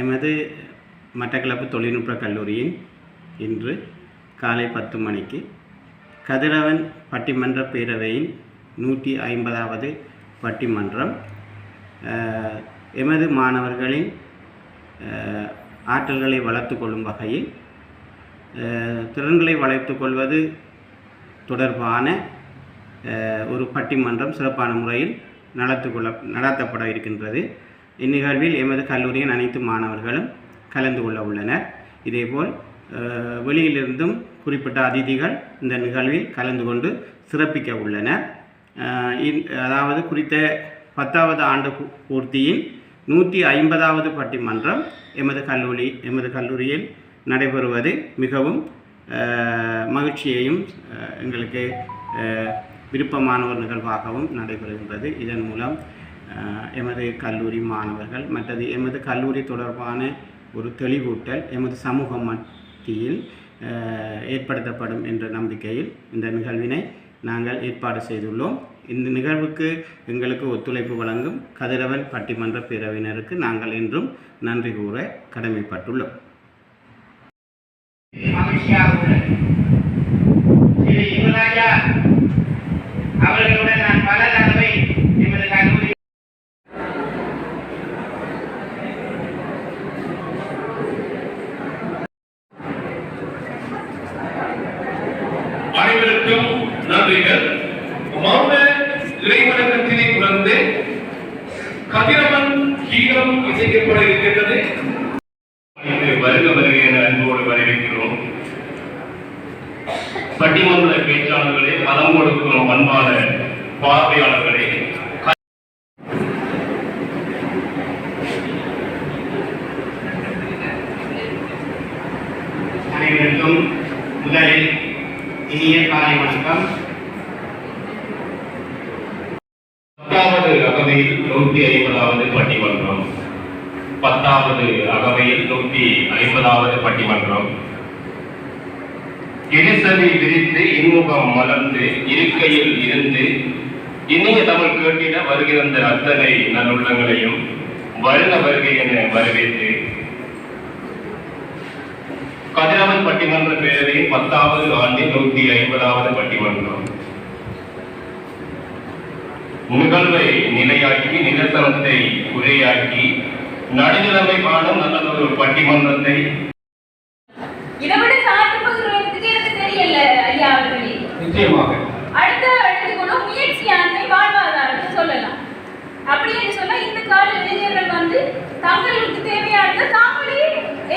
எமது மட்டக்களப்பு தொழில்நுட்ப கல்லூரியின் இன்று காலை பத்து மணிக்கு கதிரவன் பட்டிமன்ற பேரவையின் நூற்றி ஐம்பதாவது பட்டிமன்றம் எமது மாணவர்களின் ஆற்றல்களை வளர்த்து கொள்ளும் வகையில் திறன்களை வளர்த்து கொள்வது தொடர்பான ஒரு பட்டிமன்றம் சிறப்பான முறையில் நடத்து கொள்ள நடத்தப்பட இருக்கின்றது. இந்நிகழ்வில் எமது கல்லூரியின் அனைத்து மாணவர்களும் கலந்து கொள்ள உள்ளனர். இதேபோல் வெளியிலிருந்தும் குறிப்பிட்ட அதிதிகள் இந்த நிகழ்வில் கலந்து கொண்டு சிறப்பிக்க உள்ளனர். அஹ், அதாவது குறித்த பத்தாவது ஆண்டு பூர்த்தியின் நூற்றி ஐம்பதாவது பட்டிமன்றம் எமது கல்லூரி எமது கல்லூரியில் நடைபெறுவது மிகவும் மகிழ்ச்சியையும் எங்களுக்கு விருப்பமான ஒரு நிகழ்வாகவும் நடைபெறுகின்றது. இதன் மூலம் எமது கல்லூரி மாணவர்கள் மற்றது எமது கல்லூரி தொடர்பான ஒரு தெளிவூட்டல் எமது சமூக மத்தியில் ஏற்படுத்தப்படும் என்ற நம்பிக்கையில் இந்த நிகழ்வினை நாங்கள் ஏற்பாடு செய்துள்ளோம். இந்த நிகழ்வுக்கு எங்களுக்கு ஒத்துழைப்பு வழங்கும் கதிரவன் பட்டிமன்ற பேரவையினருக்கு நாங்கள் இன்றும் நன்றி கூற கடமைப்பட்டுள்ளோம். அவர்களுடன் நான் பல தடவை எமது கல்லூரி அனைவருக்கும் நன்றிகள் மௌன இறைவணக்கத்தினை உணர்ந்து கதிரவன் கீதம் இசைக்கப்பட இருக்கின்றது வருக வருக என அன்போடு வரவேற்கிறோம். பட்டிமன்ற பேச்சாளர்களே பலம் கொடுக்கிறோம் அன்பான பார்வையாளர்களே அனைவருக்கும் முதலில் இனிய காலை வணக்கம் பத்தாவது அகவையில் நூற்றி ஐம்பதாவது பட்டிமன்றம் பத்தாவது அகவையில் நூற்றி ஐம்பதாவது பட்டிமன்றம். இருசவி விரித்து இன்முகம் மலர்ந்து இருக்கையில் இருந்து இனிய தமிழ் கேட்டிட வருகிற அத்தனை நல்லுள்ளங்களையும் வருக வருகை என வரவேற்று. கதிரவன் பட்டிமன்ற பேரவையின் பத்தாவது ஆண்டின் நூற்றி ஐம்பதாவது பட்டிமன்றம். நிகழ்வை நிலையாக்கி நிதர்சனத்தை உரையாக்கி நடுநிலைமை காணும் நல்லதொரு பட்டிமன்றத்தை நிச்சயமாக. அடுத்த எடுத்துக்கணும் முயற்சியாண்மை வாழ்வாதாரத்தை சொல்லலாம். அப்படி என்று சொன்னா இந்த கால இளைஞர்கள் வந்து தங்களுக்கு தேவையானதை தாங்களே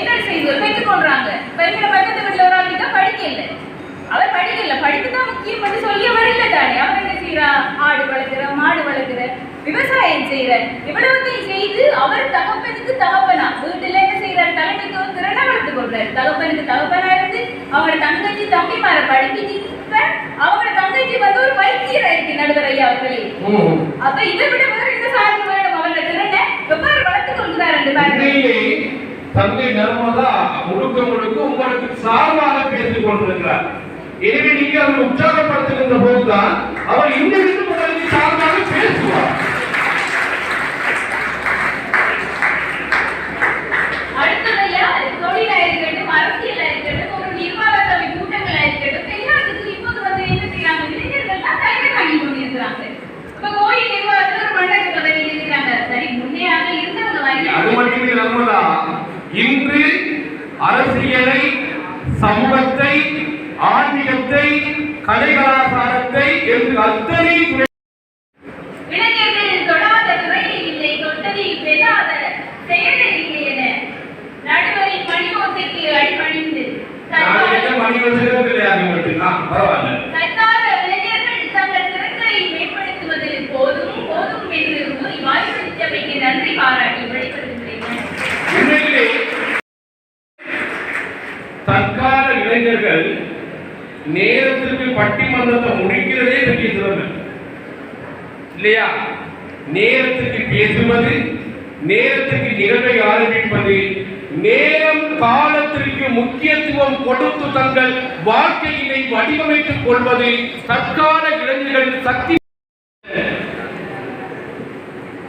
என்ன செய்து பெற்றுக்கொள்றாங்க இப்ப எங்களை பக்கத்து வீட்டுல ஒரு ஆள் தான் படிக்கல. அவர் படிக்கல. படிப்பு தான் முக்கியம் பண்ணி சொல்லியவர் இல்லை தானே அவர் என்ன செய்யறா? ஆடு வளர்க்குற மாடு வளர்க்குற விவசாயம் செய்யற இவ்வளவுத்தையும் செய்து அவர் தகப்பனுக்கு தகப்பனா வீட்டுல என்ன செய்யறாரு தலைமைத்துவம் திறனை வளர்த்து கொள்றாரு தகப்பனுக்கு தகப்பனா இருந்து அவங்க தங்கச்சி தம்பிமார படிப்பிச்சு அவங்க தங்கச்சி வந்து ஒரு வைத்தியரா இருக்கு நடுவர் ஐயா அவர்களே. அப்ப இதை விட வேற என்ன சாதி வேணும்? அவரோட திறனை எவ்வாறு வளர்த்துக் கொள்கிறார் என்று பாருங்க தந்தை நர்மதா முழுக்க முழுக்க உங்களுக்கு சார்பாக பேசிக் கொண்டிருக்கிறார். எனவே நீங்க அதை உற்சாகப்படுத்துகின்ற போதுதான் அவர் இந்த விதம் உங்களுக்கு சார்பாக பேசுவார் அடுத்ததையா தொழிலா இருக்கட்டும் அரசியலா இருக்கட்டும் ஒரு நிர்வாக சபை கூட்டங்களா இருக்கட்டும் எல்லாத்துக்கும் இப்போது வந்து என்ன செய்யறாங்க இளைஞர்கள் தான் தயார் பண்ணி கொண்டிருக்கிறாங்க இப்ப கோயில் நிர்வாகத்துல ஒரு மண்டல பதவி இருக்கிறாங்க சரி முன்னையாக இருந்தவங்க அது வாங்கி மட்டுமே நர்மதா இன்று அரசியலை சமூகத்தை ஆன்மீகத்தை கலை கலாச்சாரத்தை என்று அத்தனை துறை இளைஞர்கள் தொடாத துறையில் இல்லை தொட்டதில் பெறாத செயலில் இல்லை என நடுவரின் பணிமோசைக்கு அடிபணிந்து நான் என்ன தற்கால மணி வசதிகள் கிடையாது உங்களுக்கு ஆ, பரவாயில்ல தற்கால இளைஞர்கள் தங்கள் திறன்களை மேம்படுத்துவது போதும் போதும் என்று கூறி வாய்ப்பளித்தமைக்கு நன்றி பாராட்டி வெளிப்படுத்துகிறேன் உண்மையிலே தற்கால இளைஞர்கள் நேரத்திற்கு பட்டிமன்றத்தை முடிக்கிறதே பெரிய திறமை இல்லையா? நேரத்துக்கு பேசுவது நேரத்துக்கு நிகழ்வை ஆரம்பிப்பது நேரம் காலத்திற்கு முக்கியத்துவம் கொடுத்து தங்கள் வாழ்க்கையினை வடிவமைத்துக் கொள்வது தற்கால இளைஞர்கள் சக்தி.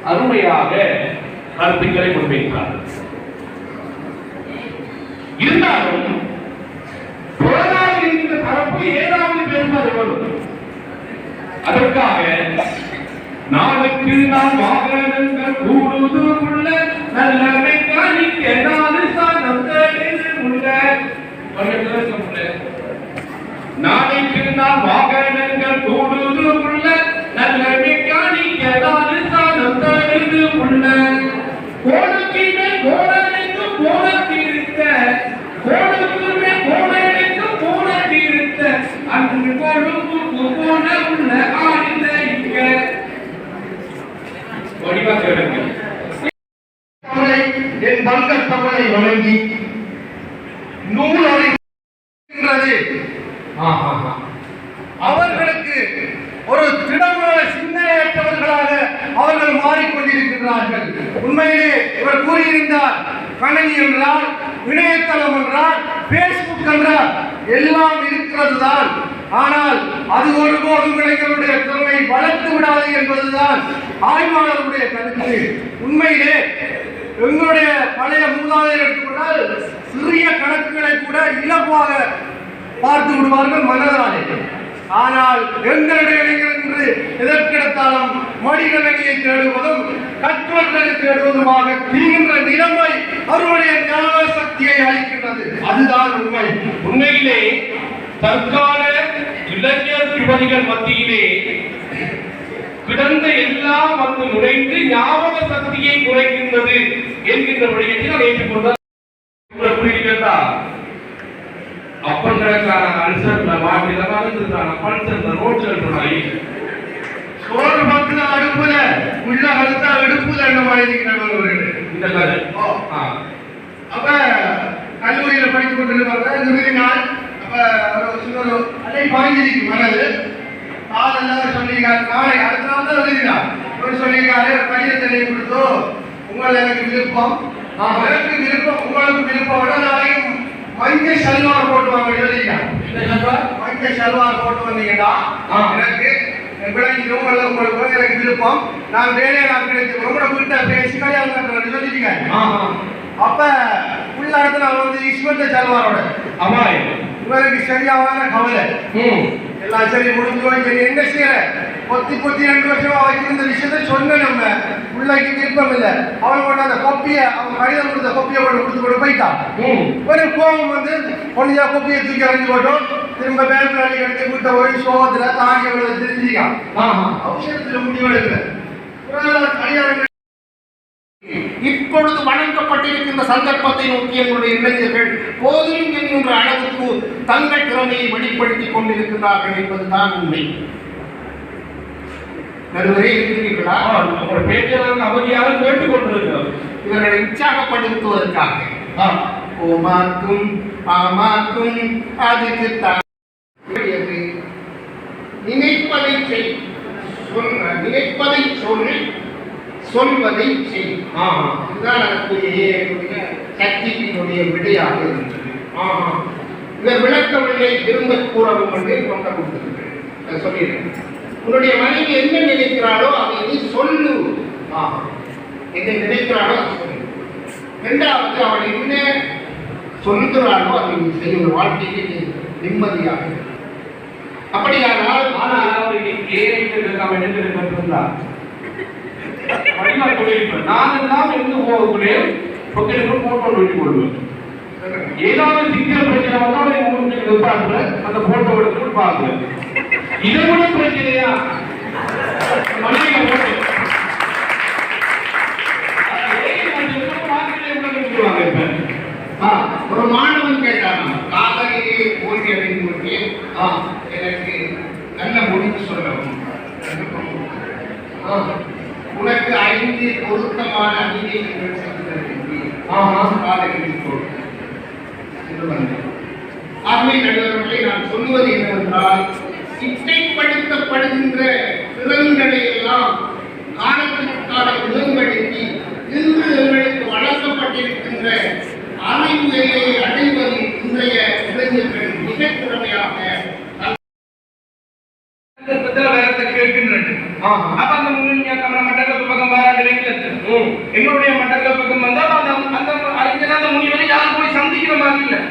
அருமையாக கருத்துக்களை முன்வைக்கிறார் இருந்தாலும் போராடி இருக்கிற தரப்பு ஏதாவது பேசுவது வரும் அதற்காக நாளுக்கு நான் வாகனங்கள் கூடுது உள்ள நல்ல மெக்கானிக் ஏதாவது சாதத்தில் உள்ள நாளைக்கு நான் வாகன என் தங்க தமிழை வழங்கி நூல் அறிகின்றது அவர்களுக்கு ஒரு திடமான சிந்தனையற்றவர்களாக அவர்கள் மாறிக்கொண்டிருக்கிறார்கள் உண்மையிலே இவர் கூறியிருந்தார் கணினி என்றால் இணையதளம் என்றால் பேஸ்புக் என்றால் எல்லாம் இருக்கிறது தான் ஆனால் அது ஒருபோதும் இளைஞருடைய திறமை வளர்த்து விடாது என்பதுதான் ஆய்வாளருடைய கருத்து. உண்மையிலே எங்களுடைய பழைய மூதாதையர் எடுத்துக்கொண்டால் சிறிய கணக்குகளை கூட இலகுவாக பார்த்து விடுவார்கள் மனதாலே ஆனால் எங்களுடைய இளைஞர் என்று எதற்கெடுத்தாலும் மடிகணனியை தேடுவதும் கற்றல்களை தேடுவதுமாக தீங்கின்ற நிலைமை அவருடைய ஞான சக்தியை அளிக்கின்றது. அதுதான் உண்மை. உண்மையிலே தற்கால இளைஞர் யுவதிகள் மத்தியிலே கிடந்த எல்லாம் வந்து நுழைந்து ஞாபக சக்தியை குறைக்கின்றது என்கின்ற விடயத்தில் நான் ஏற்றுக்கொண்டார் புரியுதுங்களா அப்பங்கிறக்கான அல்சர்ல வாட்டில மறந்துட்டான பல்சர்ல ரோட்ல சோறு பத்துல அடுப்புல உள்ள கழுத்தா எடுப்புல என்ன மாதிரி இந்த கதை. அப்ப கல்லூரியில படித்துக் கொண்டிருப்பாங்க அப்ப ஒரு அலை பாய்ஞ்சிருக்கு மணல் காலெல்லாம் சொல்லியிருக்காரு. நாளை அடுத்த நாள் தான் எழுதினார். இவர் சொல்லியிருக்காரு கடிதத்தை எழுதி கொடுத்தோ உங்களை எனக்கு விருப்பம். எனக்கு விருப்பம் உங்களுக்கு விருப்பம். விட நாளைக்கு மஞ்சள் சல்வார் போட்டு வாங்க எழுதியிருக்காங்க மஞ்சள் சல்வார் போட்டு வந்தீங்கன்னா. எனக்கு விளங்கிடும் அல்ல உங்களுக்கு எனக்கு விருப்பம். நான் வேலையை நான் கிடைத்து உங்களோட வீட்டை பேசி கல்யாணம் சொல்லிட்டீங்க. அப்ப உள்ள இடத்துல வந்து இஸ்மத்த சல்வாரோட. அபாயம் இவருக்கு சரியான கவலை. எல்லாம் சரி முடிஞ்சு போய் சரி என்ன செய்யற? பொத்தி பொத்தி ரெண்டு வருஷமா வச்சிருந்த விஷயத்த சொன்ன நம்ம. பிள்ளைக்கு விருப்பம் இல்லை. அவன் கொண்டு அந்த கொப்பியை அவன் கடிதம் கொடுத்த கொப்பியை கொண்டு கொடுத்து கொண்டு போயிட்டான். ஒரு கோபம் வந்து பொண்ணியா கொப்பியை தூக்கி அறிஞ்சு போட்டோம். திரும்ப பேங்க் அள்ளி எடுத்து வீட்டை போய் சோகத்துல தாங்கி அவளை தெரிஞ்சுக்கான். அவசரத்துல முடிவெடுக்கல. கல்யாணம் இப்பொழுது வழங்கப்பட்டிருக்கின்ற சந்தர்ப்பத்தை நோக்கி எங்களுடைய இளைஞர்கள் போதும் என்கின்ற அளவுக்கு தங்கள் திறமையை வெளிப்படுத்திக் கொண்டிருக்கிறார்கள் என்பதுதான் உண்மை. நடுவரே இருக்கிறீர்களா? உங்களோட பேச்செல்லாம் அவதியாக கேட்டுக்கொண்டிருக்கிறோம் இவர்களை உற்சாகப்படுத்துவதற்காக. ஓமாக்கும் ஆமாக்கும் அதுக்கு நினைப்பதை செய். நினைப்பதை சொல் சொல்வதை செய். ஆஹா. இதுதான் அதற்குரிய சக்தியினுடைய விடையாக இருந்தது. ஆஹா. இவர் விளக்கவில்லை திரும்ப கூறவும் என்று கொண்ட கொடுத்திருக்கிறேன் சொல்லிடுறேன். உன்னுடைய மனைவி என்ன நினைக்கிறாளோ அதை நீ சொல்லு. ஆஹா. என்ன நினைக்கிறாளோ அதை சொல்லு. இரண்டாவது அவள் என்ன சொல்கிறாளோ அதை நீ செய்யும் வாழ்க்கைக்கு நீ நிம்மதியாக அப்படியானால் ஆனால் அவர்கள் ஏஐக்கு இருக்காம என்ன கற்றுந்தா படிமா தொழில்நுட்பம் நான் எல்லாம் எங்கு போகக்கூடிய பொக்கெட்டுக்கு போட்டோ வெட்டி கொள்வேன் ஏதாவது சிக்கல் பிரச்சனை வந்தா உடனே உங்களுக்கு நிப்பாட்டுறேன். அந்த போட்டோ எடுத்து பாக்குறேன் இதை கூட பிரச்சனையா? மல்லிகை ஒரு மாணவன் கேட்டான் காதலிலே தோல்வி அடைந்து விட்டேன் எனக்கு நல்ல முடிவு சொல்லவும். உனக்கு ஐந்து பொருத்தமான என்று வந்தேன். ஆகவே நடுவர்களே நான் சொல்லுவது என்னவென்றால் இட்டைப்படுத்தப்படுகின்ற திறன்களை எல்லாம் காலத்திற்கான ஒழுங்குபடுத்தி இன்று எங்களுக்கு வழங்கப்பட்டிருக்கின்ற அறிவு நிலையை அடைவதில் இன்றைய இளைஞர்கள் மிக திறமையாக சந்தர்ப்பத்தில் வேறத்தை கேட்கின்றது அப்ப அந்த முன்னணியா கமல மண்டல பக்கம் வராது எங்களுடைய மண்டல பக்கம் வந்தால் அந்த அந்த அறிஞர் அந்த முனிவரை யாரும் போய் சந்திக்கிற மாதிரி இல்லை.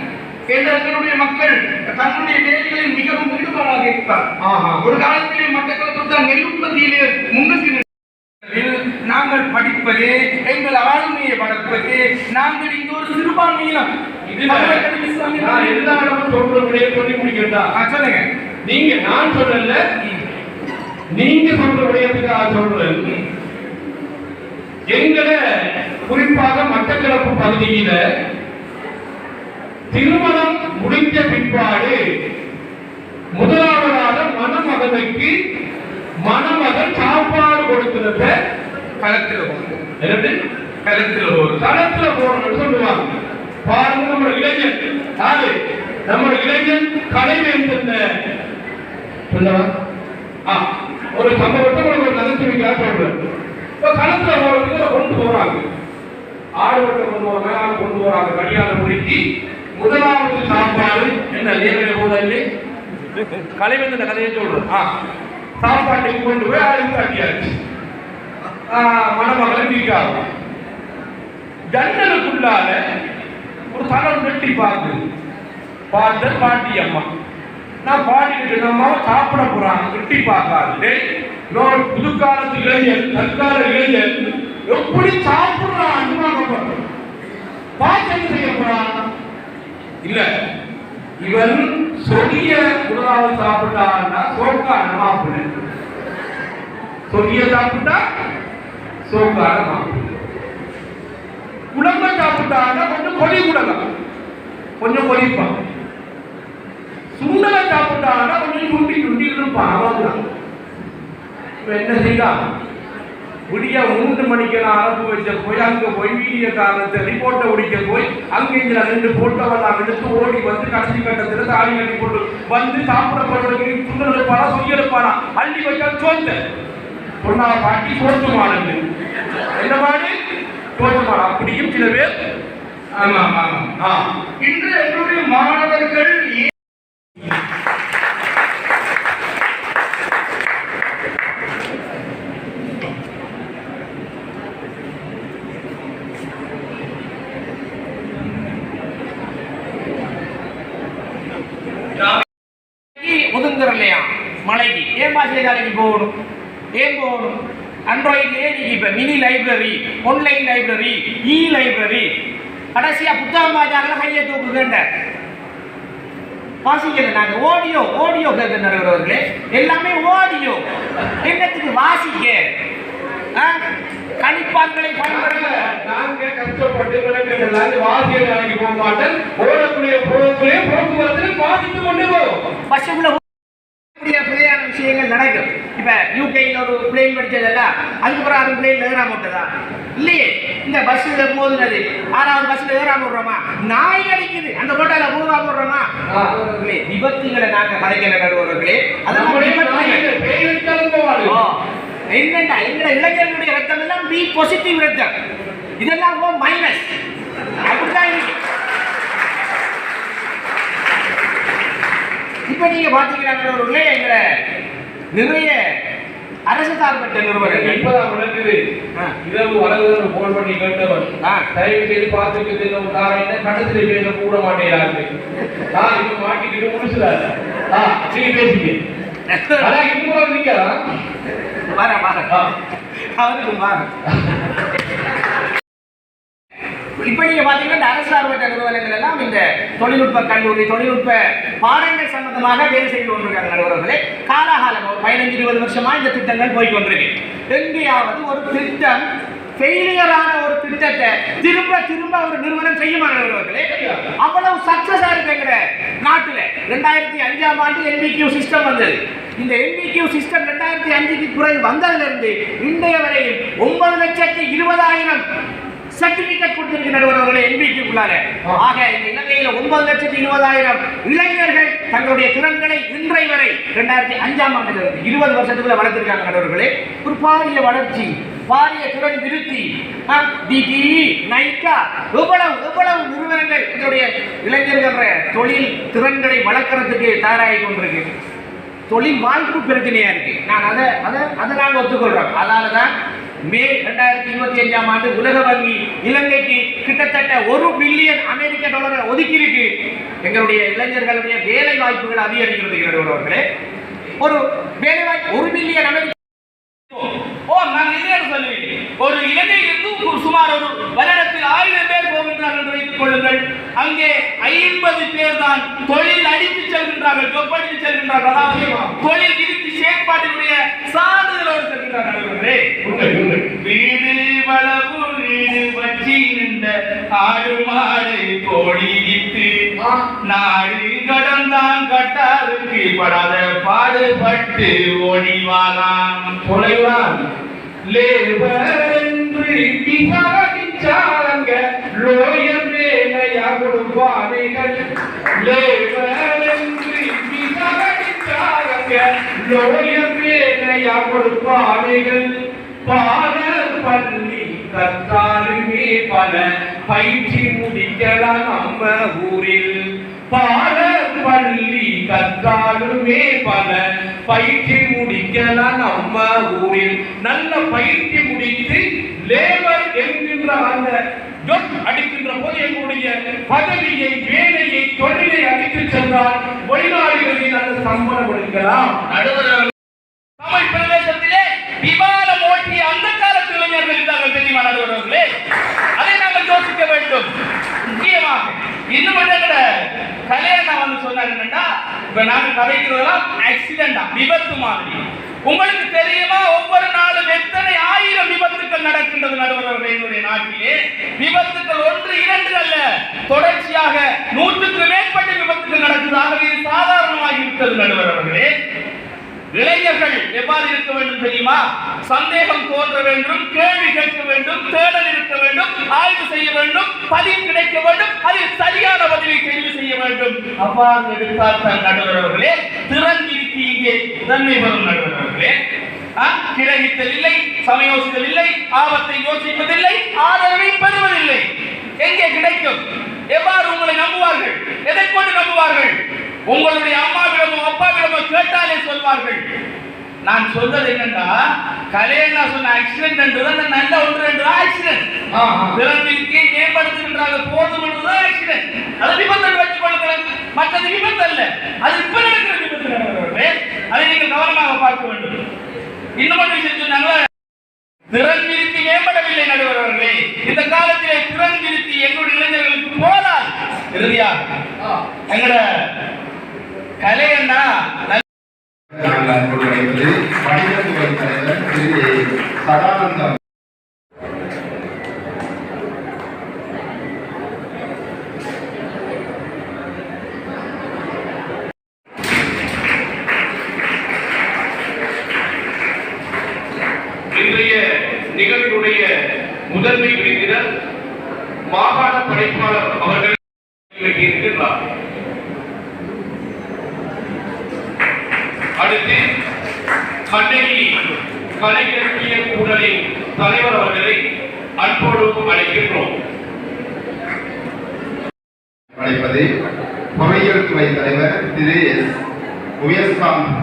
அவர்கள் தன்னுடைய வேலைகளில் மிகவும் ஈடுபாடாக இருப்பார். ஆஹா. ஒரு காலத்திலே மட்டக்களப்பு தான் நெல் உற்பத்தியிலே முன்னுக்கு நாங்கள் படிப்பது எங்கள் ஆளுமையை வளர்ப்பது நாங்கள் இங்கு ஒரு சிறுபான்மையினம் சொல்லுங்க. நீங்க நான் சொல்லல நீங்க சொல்ற விடயத்துக்காக சொல்றேன். எங்களை குறிப்பாக மட்டக்களப்பு பகுதியில திருமணம் முடிந்த பின்பாடு முதலாவதாக மணமகனுக்கு மணமகன் சாப்பாடு கொடுக்கிறத களத்தில் போகணும் என்னது? களத்தில் போகுது களத்துல போறோம்னு சொல்லுவாங்க. பாருங்க நம்ம இளைஞன். யாரு? நம்ம இளைஞன் கலை கலைவேந்தன். சொல்லவா? ஒரு சம்பவத்தை உங்களுக்கு ஒரு நகைச்சுவைக்காக சொல்றேன். இப்போ களத்துல போறதுக்கு இதை கொண்டு போறாங்க. ஆடு கொண்டு போறாங்க ஆடு கொண்டு போறாங்க. கல்யாணம் முடிச்சு முதலாவது சாப்பாடு என்ன நேரடி கலைவன் இந்த கதையை சொல்றேன் ஆ சாப்பாட்டுக்கு கொண்டு போய் ஆளுக்கு கட்டியாச்சு மணமகளை நீக்காகும் ஜன்னலுக்குள்ளால ஒரு தரம் வெட்டி பார்த்து பார்த்த பாட்டி அம்மா. நான் பாடிக்கிட்டு நம்ம சாப்பிட போறாங்க வெட்டி பார்க்காது. நான் புதுக்காலத்து இளைஞர் தற்கால இளைஞர் எப்படி சாப்பிடுறான் பார்த்து என்ன செய்ய இல்ல இவன் சொரிய முதலாவது சாப்பிட்டான்னா சோக்கான மாப்பிள்ளை சொரிய சாப்பிட்டா சோக்கான மாப்பிள்ளை குழம்ப சாப்பிட்டான்னா கொஞ்சம் கொடி கூடலாம். கொஞ்சம் கொதிப்பான். சுண்டலை சாப்பிட்டான்னா கொஞ்சம் சுண்டி சுண்டி இருப்பான் அவ்வளவுதான். இப்போ என்ன செய்யலாம் விடிய மூன்று மணிக்கு நான் அனுப்பி வச்ச போய் அங்கே போய் வீடியோ காரணத்தை ரிப்போர்ட்டை முடிக்க போய் அங்கே இங்கே ரெண்டு போட்டோவெல்லாம் எடுத்து ஓடி வந்து கடைசி கட்டத்துல தாலி கட்டி போட்டு வந்து சாப்பிட போடுறதுக்கு சுண்டல் எடுப்பானா? சொய்ய அள்ளி வச்சா சோத்து பொண்ணா பாட்டி சோத்து என்ன மாடு சோத்துமான அப்படியும் சில பேர். ஆமா ஆமா ஆ இன்று என்னுடைய மாணவர்கள் ஏன் ஒதுங்குறலையா மலைக்கு ஏன் பாசிய வேலைக்கு போகணும் ஏன் போகணும் அண்ட்ராய்ட்லயே நீங்க இப்ப mini library online library e library கடைசியா புத்தகம் பாஜாங்கள கையை தூக்குகின்ற வாசிக்கல நாங்க. ஆடியோ ஆடியோ கேட்க நடுவர்களே எல்லாமே ஆடியோ என்னத்துக்கு வாசிக்க? கணிப்பான்களை பயன்படுத்த. போகக்கூடிய போக்குவரத்தில் வாசித்து கொண்டு பஸ்ஸுக்குள்ள ஒரு பிளேன் படிச்சதல்ல? அதுக்கப்புறம் ஆறு பிளேன் ஏறாம விட்டதா? இல்லையே. இந்த பஸ்ல மோதுனது. ஆறாவது பஸ்ல ஏறாம விடுறோமா? நாய் அடிக்குது. அந்த ரோட்டால போகாம விடுறோமா விபத்துகளை நாங்க கலைக்கிற நடுவர்களே என்னண்டா? எங்க இளைஞர்களுடைய ரத்தம் எல்லாம் பி பாசிட்டிவ் ரத்தம். இதெல்லாம் மைனஸ் அப்படிதான் இருக்கு. இப்ப நீங்க பாத்தீங்கன்னா எங்களை நிறைய அரசு சார்பற்ற நிறுவனங்கள் இப்பதான் விளக்குது ஆ. இரவு வலதுன்னு போன் பண்ணி கேட்டவன் ஆ. தயவு செய்து பார்த்துட்டு தெரியும் காரணம் என்ன கட்டத்தில் பேச கூட மாட்டேங்கிறாங்க நான் இப்ப மாட்டிக்கிட்டு முடிச்சுறாரு ஆ நீங்க பேசிக்க அதான் இன்னும் நிக்கிறா வர வர. அவருக்கு வர இப்போ நீங்கள் பார்த்தீங்கன்னா இந்த அரசு சார்பற்ற நிறுவனங்கள் எல்லாம் இந்த தொழில்நுட்ப கல்லூரி தொழில்நுட்ப பாடங்கள் சம்பந்தமாக வேலை செய்து கொண்டிருக்காங்க நடுவர்களே காலாகாலம் ஒரு பதினஞ்சு இருபது வருஷமாக இந்த திட்டங்கள் போய் கொண்டிருக்கு. எங்கேயாவது ஒரு திட்டம் ஃபெயிலியரான ஒரு திட்டத்தை திரும்ப திரும்ப ஒரு நிறுவனம் செய்யுமா நடுவர்களே அவ்வளவு சக்சஸ் இருக்குங்கிற நாட்டில். ரெண்டாயிரத்தி அஞ்சாம் ஆண்டு என்பிக்யூ சிஸ்டம் வந்தது. இந்த என்பிக்யூ சிஸ்டம் ரெண்டாயிரத்தி அஞ்சுக்கு குறை வந்ததுலேருந்து இன்றைய வரையில் ஒன்பது லட்சத்தி இருபதாயிரம் சர்டிபிகேட் கொடுத்திருக்க நடுவர்களே என்பிக்குள்ளார ஆக இந்த இலங்கையில ஒன்பது லட்சத்தி இருபதாயிரம் இளைஞர்கள் தங்களுடைய திறன்களை இன்றை வரை இரண்டாயிரத்தி அஞ்சாம் இருந்து இருபது வருஷத்துக்குள்ள வளர்த்திருக்காங்க நடுவர்களே ஒரு பாரிய வளர்ச்சி பாரிய திறன் விருத்தி. டிடிஇ நைக்கா எவ்வளவு எவ்வளவு நிறுவனங்கள் இதனுடைய தொழில் திறன்களை வளர்க்கறதுக்கு தயாராகி கொண்டிருக்கு. தொழில் வாய்ப்பு பிரச்சனையா இருக்கு. நான் அதை அதை அதை நாங்கள் ஒத்துக்கொள்றோம். அதனால தான் மே ரெண்டாயிரத்தி இருபத்தி அஞ்சாம் ஆண்டு உலக வங்கி இலங்கைக்கு கிட்டத்தட்ட ஒரு பில்லியன் அமெரிக்க டாலரை ஒதுக்கி இருக்கு எங்களுடைய இளைஞர்களுடைய வேலை வாய்ப்புகள் அதிகரிக்கிறது நடுவர்களே ஒரு வேலை வாய்ப்பு ஒரு பில்லியன் அமெரிக்க ஓ நான் இல்லைன்னு சொல்லுவேன் ஒரு இலங்கையிலிருந்து சுமார் ஒரு வருடத்தில் ஆயிரம் பேர் போகின்றார்கள் என்று வைத்துக் கொள்ளுங்கள். அங்கே ஐம்பது பேர் தான் தொழில் அடித்து செல்கின்றார்கள் தொப்படித்து செல்கின்றார்கள். அதாவது தொழில் விருத்தி செயற்பாட்டினுடைய சான்றிதழோடு செல்கின்றார்கள். வீடு வளவு வீடு வச்சி நின்ற ஆடு மாடு வித்து நாடு கடந்தான் கட்டாருக்கு படாத பாடுபட்டு ஓடிவாராம் தொலைவான் லேபர் என்று விசாரிச்சாங்க லோயர் வேலையா கொடுப்பானைகள் லேபர் என்று விசாரிச்சாங்க லோயர் வேலையா கொடுப்பானைகள் பாடல் பள்ளி கத்தாலுமே பல பயிற்சி முடிக்கலாம் நம்ம ஊரில் பாடல் பள்ளி கத்தாலுமே பல பயிற்சி முடிக்கலாம் நம்ம ஊரில் நல்ல பயிற்சி முடித்து லேபர் என்கின்ற அந்த ஜொப் அடிக்கின்ற போது எங்களுடைய பதவியை வேலையை தொழிலை அடித்து சென்றால் வெளிநாடுகளில் அந்த சம்பளம் கொடுக்கலாம் நடுவர் தமிழ் பிரதேசத்திலே விமானம் காலத்து இருந்தார்கள் தெரியுமா நடுவர்களே அதை நாங்கள் யோசிக்க வேண்டும். முக்கியமாக இன்னும் கூட கல்யாணம் வந்து சொன்னாங்க என்னன்னா இப்ப நாங்க கதைக்கிறதெல்லாம் ஆக்சிடென்டா விபத்து மாதிரி. உங்களுக்கு தெரியுமா ஒவ்வொரு நாளும் எத்தனை ஆயிரம் விபத்துக்கள் நடக்கின்றது நடுவர்களே என்னுடைய நாட்டிலே? விபத்துக்கள் ஒன்று இரண்டு அல்ல. தொடர்ச்சியாக நூற்றுக்கு மேற்பட்ட விபத்துக்கள் நடக்குது. ஆகவே இது சாதாரணமாகி விட்டது நடுவர்களே இளைஞர்கள் எவ்வாறு இருக்க வேண்டும் தெரியுமா? சந்தேகம் தோன்ற வேண்டும் கேள்வி கேட்க வேண்டும் தேடல் இருக்க வேண்டும் ஆய்வு செய்ய வேண்டும் பதில் கிடைக்க வேண்டும் அதில் சரியான பதிலை தெரிவு செய்ய வேண்டும். அவ்வாறு எடுத்தால் நடுவர்களே திறன் இருக்கு இங்கே நன்மை வரும் நடுவர்களே கிரகித்தல் இல்லை சமயோசித்தல் இல்லை ஆபத்தை யோசிப்பதில்லை ஆதரவை பெறுவதில்லை. எங்கே கிடைக்கும்? எவ்வாறு உங்களை நம்புவார்கள்? எதை கொண்டு நம்புவார்கள்? உங்களுடைய அம்மாவிடமோ அப்பாவிடமோ கேட்டாலே சொல்வார்கள். நான் சொல்றது என்னன்னா கலையண்ணா சொன்ன ஆக்சிடென்ட் என்றது நல்ல ஒன்று என்று ஆக்சிடென்ட் திறன்மைக்கு மேம்படுத்துகின்றாங்க போதும் என்றுதான் ஆக்சிடென்ட் அது விபத்து வச்சுக் கொள்ளுங்கள் மற்றது விபத்து அல்ல. அது இப்ப நடக்கிற விபத்து. அதை நீங்கள் கவனமாக பார்க்க வேண்டும். இன்னும் ஒரு விஷயம் சொன்னாங்களா திறன் விருத்தி மேம்படவில்லை நடுவர்களே இந்த காலத்திலே திறன் விருத்தி எங்களுடைய இளைஞர்களுக்கு போதாது. இறுதியாக எங்களோட கலையண்ணா நல்ல நாங்கள் அன்போடு அழைப்பது வணிகத்துறை தலைவர் திரு சதானந்தம் இன்றைய நிகழ்வுடைய முதன்மை விருந்தினர் மாகாண படைப்பாளர் அவர்கள் இருக்கின்றார். அடுத்து கண்ணகி கலைஞர்களிய கூடலின் தலைவர் அவர்களை அன்போடு அழைக்கின்றோம். அழைப்பது பொறியியல் துறை தலைவர் திரு எஸ். உயர்காந்த்